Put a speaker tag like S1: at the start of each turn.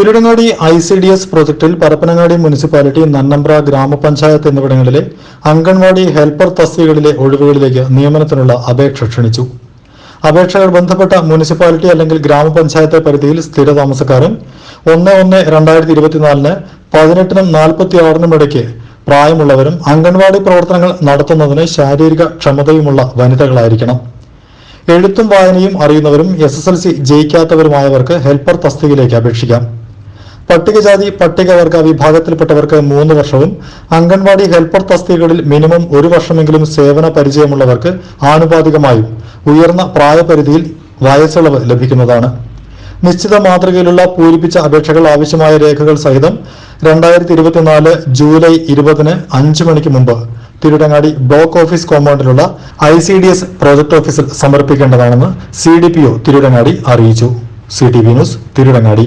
S1: Tirurangadi I C D S പ്രൊജക്ടിൽ Parappanangadi municipality Nannambra ഗ്രാമപഞ്ചായത്ത് എന്നിവിടങ്ങളിലെ anganwadi helper തസ്തികകളിലെ ഒഴിവുകളിലേക്ക് നിയമനത്തിനുള്ള അപേക്ഷ ക്ഷണിച്ചു. അപേക്ഷകൾ ബന്ധപ്പെട്ട മുനിസിപ്പാലിറ്റി അല്ലെങ്കിൽ ഗ്രാമപഞ്ചായത്ത് പരിധിയിൽ സ്ഥിര താമസക്കാരൻ ഒന്ന് ഒന്ന് രണ്ടായിരത്തി ഇരുപത്തിനാലിന് പതിനെട്ടിനും നാൽപ്പത്തി ആറിനും ഇടയ്ക്ക് പ്രായമുള്ളവരും അംഗൻവാടി പ്രവർത്തനങ്ങൾ നടത്തുന്നതിന് ശാരീരിക ക്ഷമതയുമുള്ള വനിതകളായിരിക്കണം. എഴുത്തും വായനയും അറിയുന്നവരും എസ് എസ് എൽ സി ജയിക്കാത്തവരുമായവർക്ക് ഹെൽപ്പർ തസ്തികയിലേക്ക് അപേക്ഷിക്കാം. പട്ടികജാതി പട്ടികവർഗ വിഭാഗത്തിൽപ്പെട്ടവർക്ക് മൂന്ന് വർഷവും അംഗൻവാടി ഹെൽപ്പർ തസ്തികകളിൽ മിനിമം ഒരു വർഷമെങ്കിലും സേവന പരിചയമുള്ളവർക്ക് ആനുപാതികമായും ഉയർന്ന പ്രായപരിധിയിൽ വയസ്സിളവ് ലഭിക്കുന്നതാണ്. നിശ്ചിത മാതൃകയിലുള്ള പൂരിപ്പിച്ച അപേക്ഷകൾ ആവശ്യമായ രേഖകൾ സഹിതം രണ്ടായിരത്തി ഇരുപത്തിനാല് ജൂലൈ ഇരുപതിന് അഞ്ചു മണിക്ക് മുമ്പ് Tirurangadi block office കോമ്പൗണ്ടിലുള്ള I C D S project ഓഫീസിൽ സമർപ്പിക്കേണ്ടതാണെന്ന് C D P O Tirurangadi അറിയിച്ചു. C T V news Tirurangadi.